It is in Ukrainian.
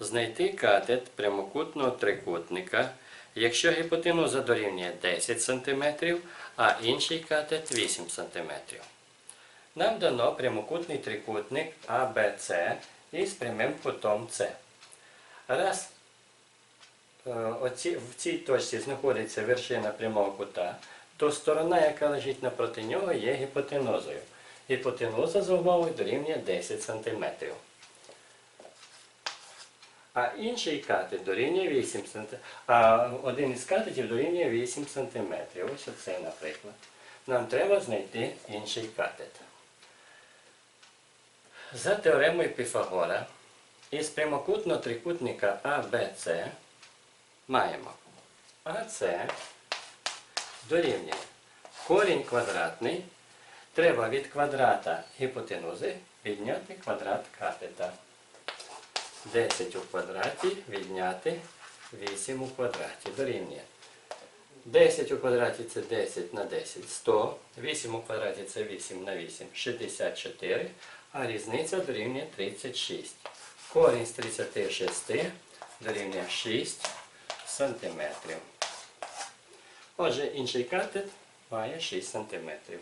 Знайти катет прямокутного трикутника, якщо гіпотенуза дорівнює 10 см, а інший катет 8 см. Нам дано прямокутний трикутник ABC із прямим кутом С. Раз е, в цій точці знаходиться вершина прямого кута, то сторона, яка лежить напроти нього, є гіпотенузою. Гіпотенуза за умовою дорівнює 10 см. А інший катет дорівнює 8 см. А один із катетів дорівнює 8 см. Ось оцей, наприклад. Нам треба знайти інший катет. За теоремою Піфагора із прямокутного трикутника ABC маємо АС дорівнює корінь квадратний. Треба від квадрата гіпотенузи відняти квадрат катета. 10 у квадраті відняти 8 у квадраті. Дорівнює. 10 у квадраті це 10 на 10 100. 8 у квадраті це 8 на 8 64. А різниця дорівнює 36. Корінь з 36 дорівнює 6 сантиметрів. Отже, інший катет має 6 сантиметрів.